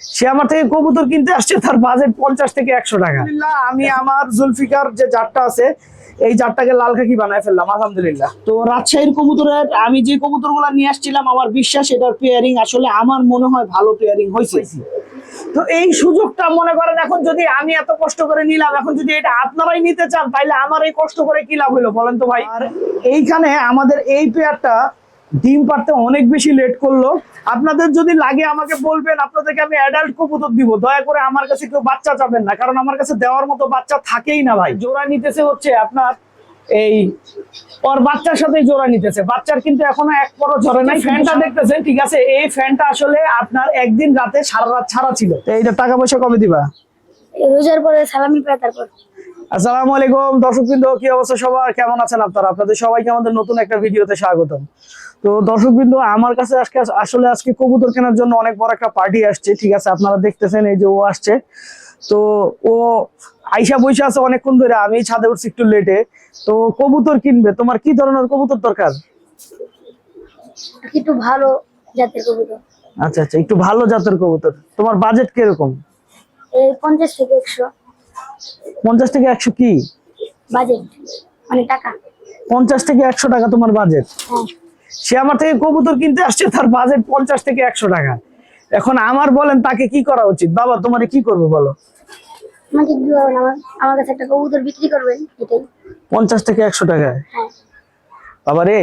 সে আমার থেকে কবুতর কিনতে আসছে তার বাজেট পঞ্চাশ থেকে একশো টাকা। আমি আমার জুলফিকার যে জাতটা আছে এই জাতটাকে লাল খাকি বানায় ফেললাম আলহামদুলিল্লাহ। তো রাজশাহীর কবুতরের আমি যে কবুতরগুলা নিয়ে আসছিলাম আমার বিশ্বাস এটার পেয়ারিং আসলে আমার মনে হয় ভালো পেয়ারিং হয়েছে তো এই সুযোগটা মনে করেন এখন যদি আমি এত কষ্ট করে নিলাম এখন যদি এটা আপনারাই নিতে চান তাহলে আমার এই কষ্ট করে কি লাভ হলো বলেন তো ভাই? আর এইখানে আমাদের এই পেয়ারটা ডিম পারতে অনেক বেশি লেট করল। আপনাদের যদি লাগে আমাকে বলবেন আপনাদেরকে আমি অ্যাডাল্ট কবুতর দিব। দয়া করে আমার কাছে কেউ বাচ্চা চাবেন না কারণ আমার কাছে দেওয়ার মতো বাচ্চা থাকেই না ভাই। জোড়া নিতেছে হচ্ছে আপনার এই ওর বাচ্চার সাথে জোড়া নিতেছে। বাচ্চার কিন্তু এখনও এক পরও ঝরে নাই। ফ্যানটা দেখতেছেন ঠিক আছে? এই ফ্যানটা আসলে আপনার একদিন রাতে সারা রাত ছাড়া ছিল। এইটা টাকা পয়সা কবে দিবা? রোজার পরে সালামি পায় তারপর। আসসালামু আলাইকুম দর্শকবৃন্দ কি অবস্থা সবার? কেমন আছেন আপনারা? আপনাদের সবাইকে আমাদের নতুন একটা ভিডিওতে স্বাগতম। তো দর্শকবৃন্দ আমার কাছে আজকে আসলে আজকে কবুতর কেনার জন্য অনেক বড় একটা পার্টি আসছে ঠিক আছে আপনারা দেখতেছেন এই যে ও আসছে। তো ও আইসা বইসা আছে অনেকক্ষণ ধরে আমি ছাদে উঠছি একটু লেটে তো কবুতর কিনবে তোমার কি ধরনের কবুতর দরকার? একটু ভালো জাতের কবুতর। আচ্ছা আচ্ছা একটু ভালো জাতের কবুতর। তোমার বাজেট কীরকম? এই পঞ্চাশ থেকে একশো। পঞ্চাশ থেকে একশো কি? বাজেট মানে টাকা। পঞ্চাশ থেকে একশো টাকা তোমার বাজেট হ্যাঁ। সে আমার থেকে কবুতর কিনতে আসছে তার বাজেট পঞ্চাশ থেকে একশো টাকা। এখন আমার বলেন তাকে কি করা উচিত? বাবা তোমার কি করবে বলো? আমাকে কি করবেন? আমার আমার কাছে একটা কবুতর বিক্রি করবেন এটাই। পঞ্চাশ থেকে একশো টাকায়? হ্যাঁ। বাবা রে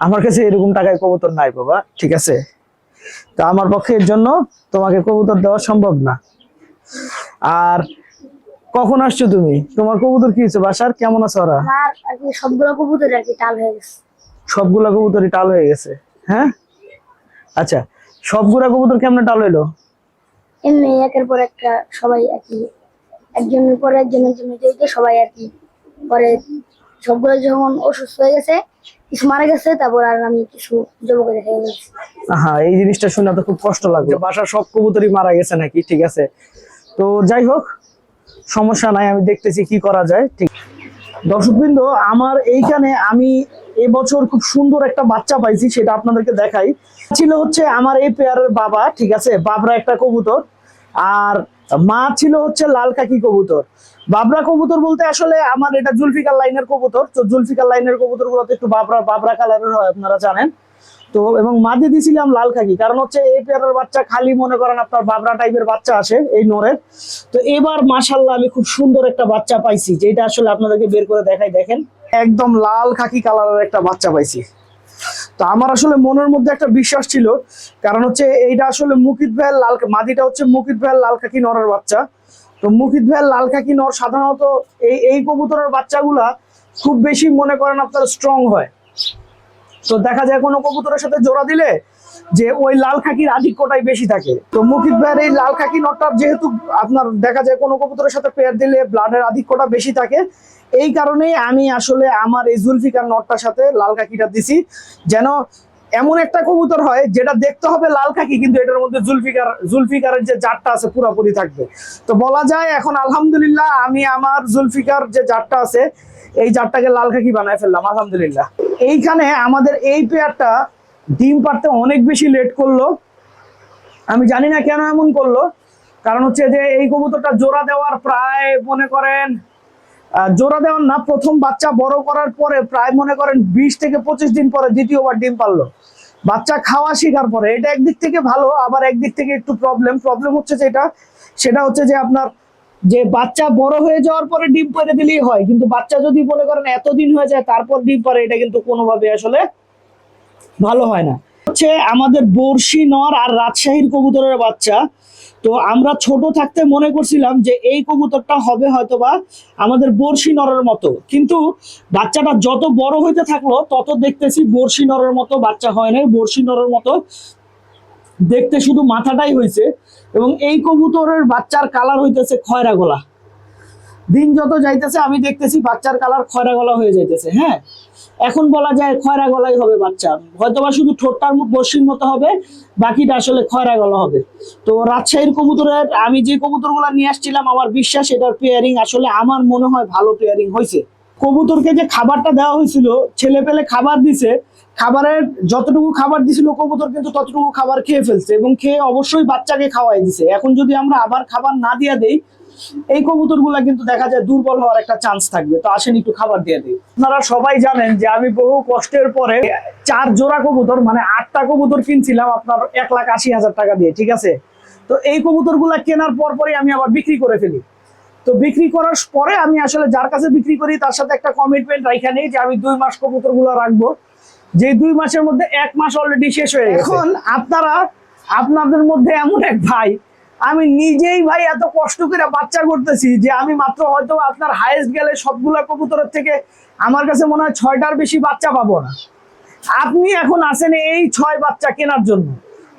আমার কাছে এরকম টাকায় কবুতর নাই বাবা ঠিক আছে? তো আমার পক্ষে এর জন্য তোমাকে কবুতর দেওয়া সম্ভব না। আর কখন আসছো তুমি? তোমার কবুতর কি হয়েছে বাসার? কেমন আছে ওরা? সবগুলো কবুতর আর কি টাল হয়ে গেছে। সবগুলা কবুতরই টাল হয়ে গেছে। হ্যাঁ? আচ্ছা সবগুলা কবুতর কেমনে টাল হইল? এমনি একের পর একটা সবাই আর কি একজনের পর একজনের জন্য যেতে সবাই আর কি পরে সবগুলো যখন অসুস্থ হয়ে গেছে কিছু মারা গেছে তারপর আর আমি কিছু জবকে দেখা গেছি হ্যাঁ এই জিনিসটা শুনে তো খুব কষ্ট লাগল। বাসার সব কবুতরই মারা গেছে নাকি? ঠিক আছে। তো যাই হোক সমস্যা নাই আমি দেখতেছি কি করা যায়। ঠিক। দর্শকবৃন্দ আমার এইখানে আমি এবছর খুব সুন্দর একটা বাচ্চা পাইছি, সেটা আপনাদেরকে দেখাই। ছিল হচ্ছে আমার এই পেয়ারের বাবা, ঠিক আছে? বাবরা একটা কবুতর। আর মা ছিল হচ্ছে লাল কাকি কবুতর। বাবরা কবুতর বলতে আসলে আমার এটা জুলফিকার লাইনের কবুতর। তো জুলফিকার লাইনের কবুতর গুলোতে একটু বাবরা বাবরা কালারের হয়, আপনারা জানেন। তো এবং মাঝে দিয়েছিলাম লাল খাকি কারণ হচ্ছে এই পেয়ারের বাচ্চা খালি মনে করেন আপনার বাবরা টাইপের বাচ্চা আসে, এই নরের। তো এবার মাশাল্লাহ আমি খুব সুন্দর একটা বাচ্চা পাইছি, যেটা আসলে আপনাদেরকে বের করে দেখাই, দেখেন। একদম লাল খাকি কালারের একটা বাচ্চা পাইছি। তো আমার আসলে মনের মধ্যে একটা বিশ্বাস ছিল, কারণ হচ্ছে এইটা আসলে মুকিত ভাইয়ের লাল মাদিটা হচ্ছে মুকিত ভাইয়ের লাল খাকি নরের বাচ্চা। তো মুকিত ভাইয়ের লাল খাকি নর সাধারণত এই এই কবুতরের বাচ্চাগুলা খুব বেশি মনে করেন আপনার স্ট্রং হয়। তো দেখা যায় কোনো কবুতরের সাথে জোড়া দিলে যে ওই লাল খাকির আধিক্যটাই বেশি থাকে। তো মুকিত ভাইয়ের এই লাল খাকি নটটা যেহেতু আপনার দেখা যায় কোনো কবুতরের সাথে পেয়ার দিলে ব্লাডের আধিক্যটা বেশি থাকে, এই কারণেই আমি আসলে আমার এই জুলফিকার নটটার সাথে লাল খাকিটা দিছি। যেন এমন একটা কবুতর হয় যেটা দেখতে হবে লাল খাকি, কিন্তু এটার মধ্যে জুলফিকার, জুলফিকারের যে জাতটা আছে পুরোপুরি থাকবে। তো বলা যায় এখন আলহামদুলিল্লাহ আমি আমার জুলফিকার যে জাতটা আছে, এই জাতটাকে লাল খাকি বানায় ফেললাম, আলহামদুলিল্লাহ। এইখানে আমাদের এই পেয়ারটা ডিম পারতে অনেক বেশি লেট করল। আমি জানি না কেন এমন করল। কারণ হচ্ছে যে এই কবুতরটা জোড়া দেওয়ার প্রায় মনে করেন জোড়া দেওয়ার না, প্রথম বাচ্চা বড় করার পরে প্রায় মনে করেন বিশ থেকে পঁচিশ দিন পরে দ্বিতীয়বার ডিম পারল বাচ্চা খাওয়া শেখার পরে, এটা একদিক থেকে ভালো, আবার একদিক থেকে একটু প্রবলেম প্রবলেম হচ্ছে যেটা সেটা হচ্ছে যে আপনার যে বাচ্চা বড় হয়ে যাওয়ার পরে ডিম পেরে দিলেই হয়, কিন্তু বাচ্চা যদি মনে করেন এতদিন হয়ে যায়, তারপর ডিম পারে এটা কিন্তু কোনোভাবে আসলে ভালো হয় না। হচ্ছে আমাদের বর্ষি নর আর রাজশাহীর কবুতরের বাচ্চা। তো আমরা ছোট থাকতে মনে করছিলাম যে এই কবুতরটা হবে হয়তোবা আমাদের বর্ষি নরের মতো। কিন্তু বাচ্চাটা যত বড় হইতে থাকল, তত দেখতেছি বর্ষি নরের মতো বাচ্চা হয় নাই বর্ষি নরের মতো। দেখতে শুধু মাথাটাই হয়েছে এবং এই কবুতরের বাচ্চার কালার হইতেছে খয়রা গলা দিন যত যাইতেছে, আমি দেখতেছি বাচ্চার কালার খয়রা গলা হয়ে যাইতেছে হ্যাঁ? এখন বলা যায় খয়রা গলাই হবে বাচ্চা। হয়তোবা শুধু ঠোঁটটার মুখ বর্ষির মতো হবে, বাকিটা আসলে খয়রা গলা হবে। তো রাজশাহীর কবুতরের, আমি যে কবুতরগুলো নিয়ে আসছিলাম, আমার বিশ্বাস এটার পেয়ারিং আসলে আমার মনে হয় ভালো পেয়ারিং হয়েছে কবুতরকে যে খাবারটা দেওয়া হয়েছিল, ছেলে পেলে খাবার দিছে, খাবারের যতটুকু খাবার দিছিল কবুতর কিন্তু ততটুকু খাবার খেয়ে ফেলছে এবং খেয়ে অবশ্যই বাচ্চাকে খাওয়াই দিছে। এখন যদি আমরা আবার খাবার না দিয়ে দেই, এই কবুতরগুলা কিন্তু দেখা যায় দুর্বল হওয়ার একটা চান্স থাকবে। তো আসেন একটু খাবার দিয়ে দিই। আপনারা সবাই জানেন যে আমি বহু কষ্টের পরে চার জোড়া কবুতর মানে আটটা কবুতর কিনছিলাম আপনার এক লাখ আশি হাজার টাকা দিয়ে, ঠিক আছে? তো এই কবুতরগুলা কেনার পর পরই আমি আবার বিক্রি করে ফেলি। তো বিক্রি করার পরে আমি আসলে যার কাছে বিক্রি করি, তার সাথে একটা কমিটমেন্ট রাখা নেই যে আমি দুই মাস কবুতরগুলো রাখব। যে দুই মাসের মধ্যে এক মাস অলরেডি শেষ হয়ে এখন আপনারা, আপনাদের মধ্যে এমন এক ভাই, আমি নিজেই ভাই এত কষ্ট করে বাচ্চা করতেছি যে আমি মাত্র হয়তো আপনার হাইয়েস্ট গেলে সবগুলা কবুতরের থেকে আমার কাছে মনে হয় ছয়টার বেশি বাচ্চা পাবো না। আপনি এখন আসেন এই ছয় বাচ্চা কেনার জন্য।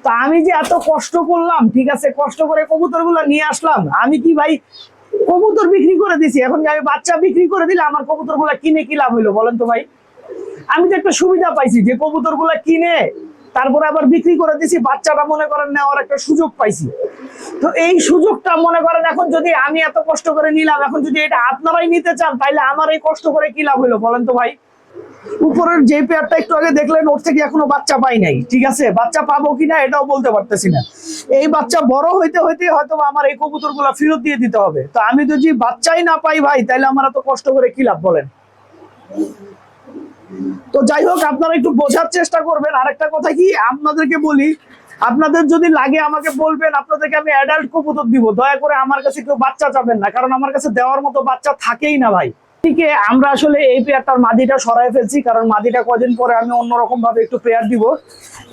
তা আমি যে এত কষ্ট করলাম, ঠিক আছে, কষ্ট করে কবুতর নিয়ে আসলাম, আমি কি ভাই কবুতর বিক্রি করে দিছি। এখন আমি বাচ্চা বিক্রি করে দিলে আমার কবুতর কিনে কি লাভ হইল বলেন তো ভাই? আমি তো একটা সুবিধা পাইছি যে কবুতর কিনে তারপরে আবার বিক্রি করে দিছি বাচ্চাটা মনে করেন নেওয়ার একটা সুযোগ পাইছি। তো এই সুযোগটা মনে করেন এখন যদি আমি এত কষ্ট করে নিলাম, এখন যদি এটা আপনারাই নিতে চান তাহলে আমার এই কষ্ট করে কি লাভ হইল বলেন তো ভাই? উপরের যে পেয়ারটা একটু আগে দেখলেন, ওর থেকে এখনও বাচ্চা পাই নাই, ঠিক আছে? বাচ্চা পাবো কিনা এটাও বলতে পারতেছি না। এই বাচ্চা বড় হইতে হইতে হয়তো আমার এই কবুতরগুলা ফেরত দিয়ে দিতে হবে। তো আমি যদি বাচ্চাই না পাই ভাই তাহলে আমার এত কষ্ট করে কি লাভ বলেন? তো যাই হোক, আপনারা একটু বোঝার চেষ্টা করবেন। আরেকটা কথা কি, আপনাদেরকে বলি, আপনাদের যদি লাগে আমাকে বলবেন, আপনাদেরকে আমি অ্যাডাল্ট কবুতর দিব। দয়া করে আমার কাছে কেউ বাচ্চা চাবেন না, কারণ আমার কাছে দেওয়ার মতো বাচ্চা থাকেই না ভাই। ঠিক আমরা আসলে এই পেয়ারটার মাদিটা সরাই ফেলছি, কারণ মাদিটা কদিন পরে আমি অন্যরকম ভাবে একটু পেয়ার দিব।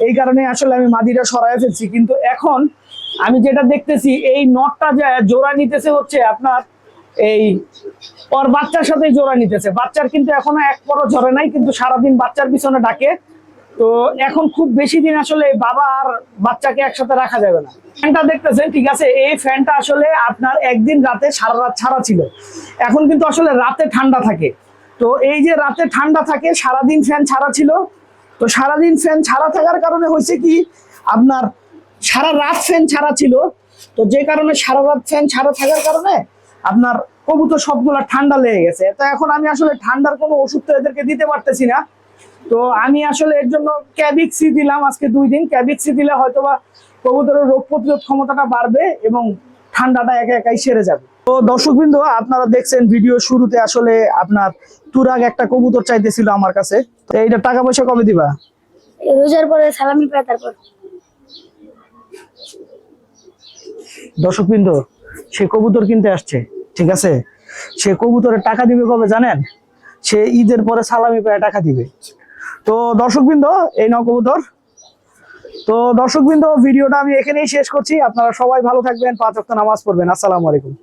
এই কারণে আসলে আমি মাদিটা সরাই ফেলছি। কিন্তু এখন আমি যেটা দেখতেছি, এই নটটা যা জোড়া নিতেছে হচ্ছে আপনার এই ওর বাচ্চার সাথে জোড়া নিতেছে। বাচ্চার কিন্তু এখনও এক পরও ঝরে নাই, কিন্তু সারাদিন বাচ্চার পিছনে ডাকে তো এখন খুব বেশি দিন আসলে বাবা আর বাচ্চাকে একসাথে রাখা যাবে না। ফ্যানটা দেখতেছেন, ঠিক আছে? এই ফ্যানটা আসলে আপনার একদিন রাতে সারা রাত ছাড়া ছিল। এখন কিন্তু আসলে রাতে ঠান্ডা থাকে। তো এই যে রাতে ঠান্ডা থাকে, সারাদিন ফ্যান ছাড়া ছিল। তো সারাদিন ফ্যান ছাড়া থাকার কারণে হয়েছে কি, আপনার সারা রাত ফ্যান ছাড়া ছিল। তো যে কারণে সারা রাত ফ্যান ছাড়া থাকার কারণে আপনার কবুতর সবগুলা ঠান্ডা লেগে গেছে। তো এখন আমি আসলে ঠান্ডার কোনো ওষুধ তো এদেরকে দিতে পারতেছি না। তো আমি আসলে এর জন্য ক্যাবিক্সি দিলাম আজকে দুই দিন। ক্যাবিক্সি দিলে হয়তোবা কবুতরের রোগ প্রতিরোধ ক্ষমতাটা বাড়বে এবং ঠান্ডাটা একা একাই সেরে যাবে। তো দর্শকবৃন্দ আপনারা দেখছেন ভিডিও শুরুতে আসলে আপনার তুরাগ একটা কবুতর চাইতেছিল আমার কাছে। তো এইটা টাকা পয়সা কবে দিবা? রোজার পরে সালামি পায় তারপর। দর্শকবৃন্দ সে কবুতর কিনতে আসছে ঠিক আছে? সে কবুতরের টাকা দিবে কবে জানেন? সে ঈদের পরে সালামি পেয়ে টাকা দিবে। তো দর্শকবৃন্দ, এই নাও কবুতর। তো দর্শকবৃন্দ, ভিডিওটা আমি এখানেই শেষ করছি। আপনারা সবাই ভালো থাকবেন, পাঁচ নামাজ পড়বেন। আসসালামু আলাইকুম।